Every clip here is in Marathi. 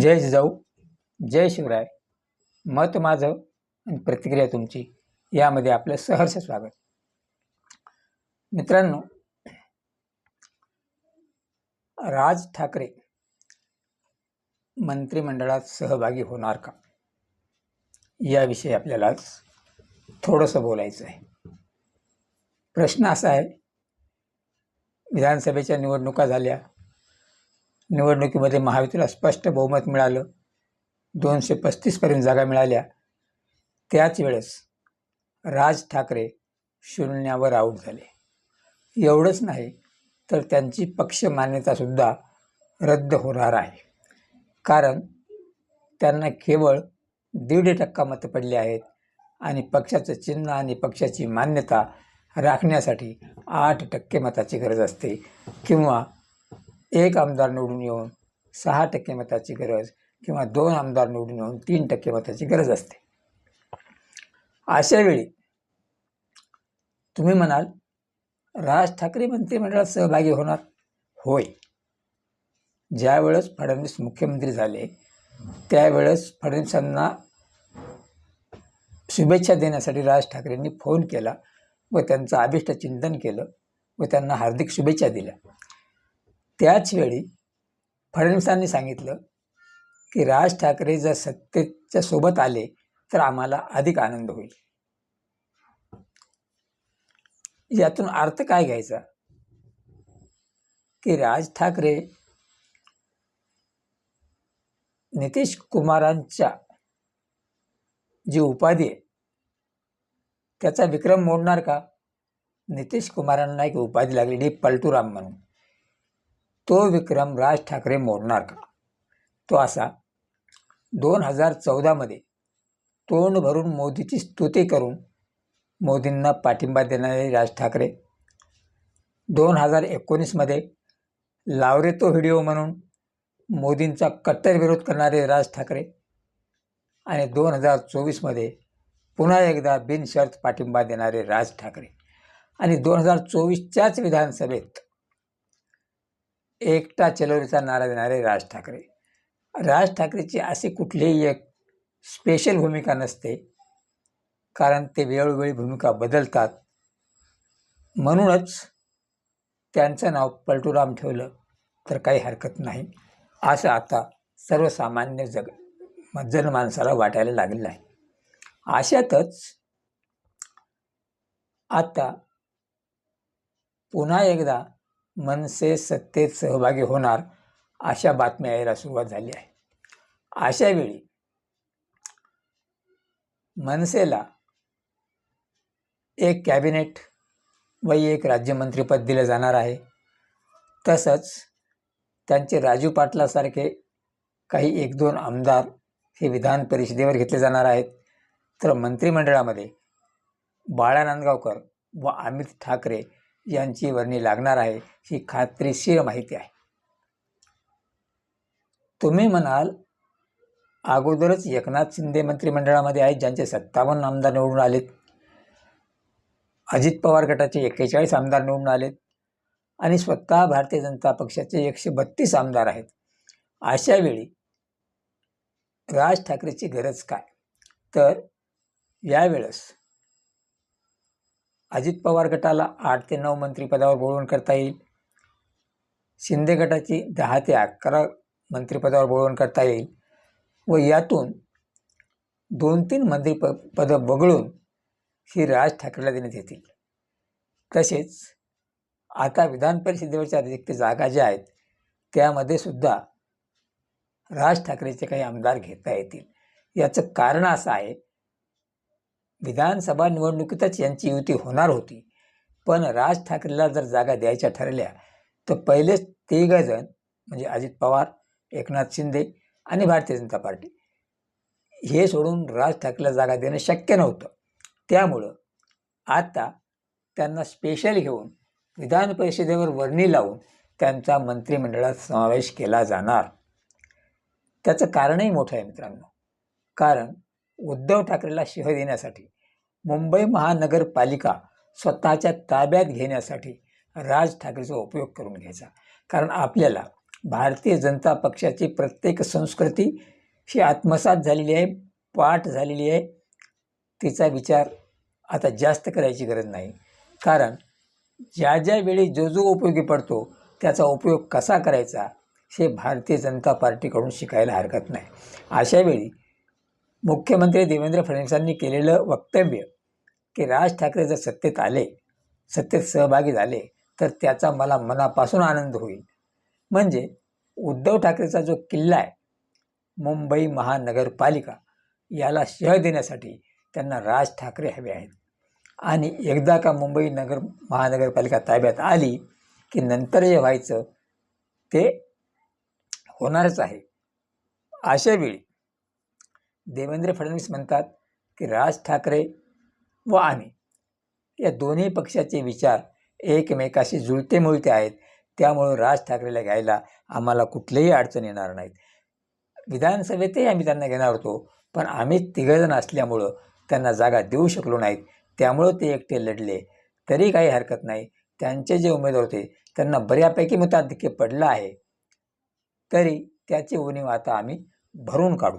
जय जिजाऊ जय शिवराय. मत माझं आणि प्रतिक्रिया तुमची. यामध्ये आपलं सहर्ष स्वागत. मित्रांनो राज ठाकरे मंत्रिमंडळात सहभागी होणार का? याविषयी आपल्याला थोडंसं बोलायचं आहे. प्रश्न असा आहे विधानसभेच्या निवडणुका झाल्या निवडणुकीमध्ये महायुतीला स्पष्ट बहुमत मिळालं. दोनशे पस्तीसपर्यंत जागा मिळाल्या. त्याच वेळेस राज ठाकरे शून्यावर आऊट झाले. एवढंच नाही तर त्यांची पक्ष मान्यतासुद्धा रद्द होणार आहे. कारण त्यांना केवळ दीड टक्का मतं पडली आहेत आणि पक्षाचं चिन्ह आणि पक्षाची मान्यता राखण्यासाठी आठ टक्के मताची गरज असते किंवा एक आमदार निवडून येऊन सहा टक्के मताची गरज किंवा दोन आमदार निवडून येऊन तीन टक्के मताची गरज असते. अशा वेळी तुम्ही म्हणाल राज ठाकरे मंत्रिमंडळात सहभागी होणार? होय. ज्यावेळेस फडणवीस मुख्यमंत्री झाले त्यावेळेस फडणवीसांना शुभेच्छा देण्यासाठी राज ठाकरेंनी फोन केला व त्यांचं अभिष्ट चिंतन केलं व त्यांना हार्दिक शुभेच्छा दिल्या. त्याचवेळी फडणवीसांनी सांगितलं की राज ठाकरे जर सत्तेच्या सोबत आले तर आम्हाला अधिक आनंद होईल. यातून अर्थ काय घ्यायचा? की राज ठाकरे नितीश कुमारांच्या जी उपाधी आहे त्याचा विक्रम मोडणार का? नितीश कुमारांना एक उपाधी लागलेली पलटूराम म्हणून. तो विक्रम राज ठाकरे मोडणार का? तो असा दोन हजार चौदामध्ये तोंड भरून मोदीची स्तुती करून मोदींना पाठिंबा देणारे राज ठाकरे दोन हजार एकोणीसमध्ये लावरे तो व्हिडिओ म्हणून मोदींचा कट्टर विरोध करणारे राज ठाकरे आणि दोन हजार चोवीसमध्ये पुन्हा एकदा बिनशर्त पाठिंबा देणारे राज ठाकरे. आणि दोन हजार चोवीसच्याच विधानसभेत एकटा चलोरीचा नारा देणारे राज ठाकरे. राज ठाकरेची अशी कुठलीही एक स्पेशल भूमिका नसते. कारण ते वेळोवेळी भूमिका बदलतात. म्हणूनच त्यांचं नाव पलटूराम ठेवलं तर काही हरकत नाही. असं आता सर्वसामान्य जग जनमानसाला वाटायला लागलेलं आहे. अशातच आता पुन्हा एकदा मनसे सत्तेत सहभागी होणार अशा बातम्या यायला सुरुवात झाली आहे. अशा वेळी मनसेला एक कॅबिनेट व एक राज्यमंत्रीपद दिलं जाणार आहे. तसंच त्यांचे राजू पाटलासारखे काही एक दोन आमदार हे विधान परिषदेवर घेतले जाणार आहेत. तर मंत्रिमंडळामध्ये बाळा नांदगावकर व अमित ठाकरे यांची वर्णी लागणार आहे ही खात्रीशीर माहिती आहे. तुम्ही म्हणाल अगोदरच एकनाथ शिंदे मंत्रिमंडळामध्ये आहेत ज्यांचे सत्तावन्न आमदार निवडून आलेत. अजित पवार गटाचे एक्केचाळीस आमदार निवडून आलेत. आणि स्वतः भारतीय जनता पक्षाचे एकशे बत्तीस आमदार आहेत. अशा वेळी राज ठाकरेची गरज काय? तर यावेळेस अजित पवार गटाला आठ ते नऊ मंत्रिपदावर बोलवण करता येईल. शिंदे गटाची दहा ते अकरा मंत्रिपदावर बोलवण करता येईल व यातून दोन तीन मंत्रिप पदं वगळून ही राज ठाकरेला देण्यात येतील. तसेच आता विधान परिषदेवरच्या रिक्त जागा ज्या आहेत त्यामध्ये सुद्धा राज ठाकरेचे काही आमदार घेता येतील. याचं कारण असं आहे विधानसभा निवडणुकीतच यांची युती होणार होती. पण राज ठाकरेला जर जागा द्यायच्या ठरल्या तर पहिलेच तिघजण म्हणजे अजित पवार एकनाथ शिंदे आणि भारतीय जनता पार्टी हे सोडून राज ठाकरेला जागा देणं शक्य नव्हतं. त्यामुळं आता त्यांना स्पेशल घेऊन विधान परिषदेवर वर्णी लावून त्यांचा मंत्रिमंडळात समावेश केला जाणार. त्याचं कारणही मोठं आहे मित्रांनो. कारण उद्धव ठाकरेला शिह देण्यासाठी मुंबई महानगरपालिका स्वतःच्या ताब्यात घेण्यासाठी राज ठाकरेचा उपयोग करून घ्यायचा. कारण आपल्याला भारतीय जनता पक्षाची प्रत्येक संस्कृती ही आत्मसात झालेली आहे पाठ झालेली आहे. तिचा विचार आता जास्त करायची गरज नाही. कारण ज्या ज्या वेळी जो जो उपयोगी पडतो त्याचा उपयोग कसा करायचा हे भारतीय जनता पार्टीकडून शिकायला हरकत नाही. अशावेळी मुख्यमंत्री देवेंद्र फडणवीसांनी केलेलं वक्तव्य की राज ठाकरे जर सत्तेत आले सत्तेत सहभागी झाले तर त्याचा मला मनापासून आनंद होईल. म्हणजे उद्धव ठाकरेचा जो किल्ला आहे मुंबई महानगरपालिका याला शह देण्यासाठी त्यांना राज ठाकरे हवे आहेत. आणि एकदा का मुंबई नगर महानगरपालिका ताब्यात आली की नंतर जे व्हायचं ते होणारच आहे. अशावेळी देवेंद्र फडणवीस म्हणतात की राज ठाकरे व आम्ही या दोन्ही पक्षाचे विचार एकमेकाशी जुळते मुळते आहेत. त्यामुळं राज ठाकरेला घ्यायला आम्हाला कुठलेही अडचण येणार नाहीत. विधानसभेतही आम्ही त्यांना घेणार होतो पण आम्ही तिघजण असल्यामुळं त्यांना जागा देऊ शकलो नाहीत. त्यामुळं ते एकटे लढले. तरी काही हरकत नाही. त्यांचे जे उमेदवार होते त्यांना बऱ्यापैकी मताधिक्य पडलं आहे. तरी त्याची उणीव आता आम्ही भरून काढू.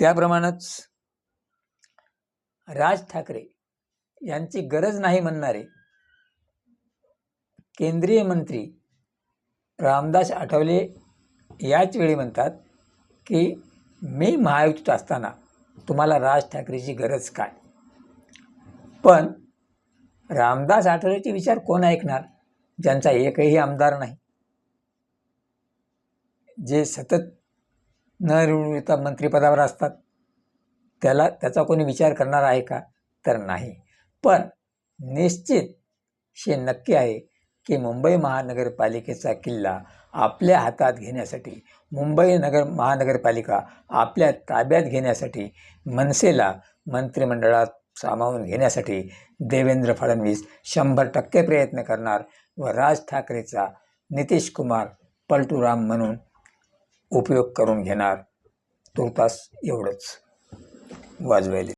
त्याप्रमाणेच राज ठाकरे यांची गरज नाही म्हणणारे केंद्रीय मंत्री रामदास आठवले याच वेळी म्हणतात की मी महायुतीत असताना तुम्हाला राज ठाकरेची गरज काय? पण रामदास आठवलेचे विचार कोण ऐकणार? ज्यांचा एकही आमदार नाही. जे सतत न निवडता मंत्रिपदावर असतात. त्याला त्याचा कोणी विचार करणार आहे का? तर नाही. पण निश्चित हे नक्की आहे की मुंबई महानगरपालिकेचा किल्ला आपल्या हातात घेण्यासाठी मुंबई नगर महानगरपालिका आपल्या ताब्यात घेण्यासाठी मनसेला मंत्रिमंडळात सामावून घेण्यासाठी देवेंद्र फडणवीस शंभर टक्के प्रयत्न करणार व राज ठाकरेचा नितीश कुमार पलटूराम म्हणून उपयोग करून घेणार तुर्तास एवढंच. वाजवायले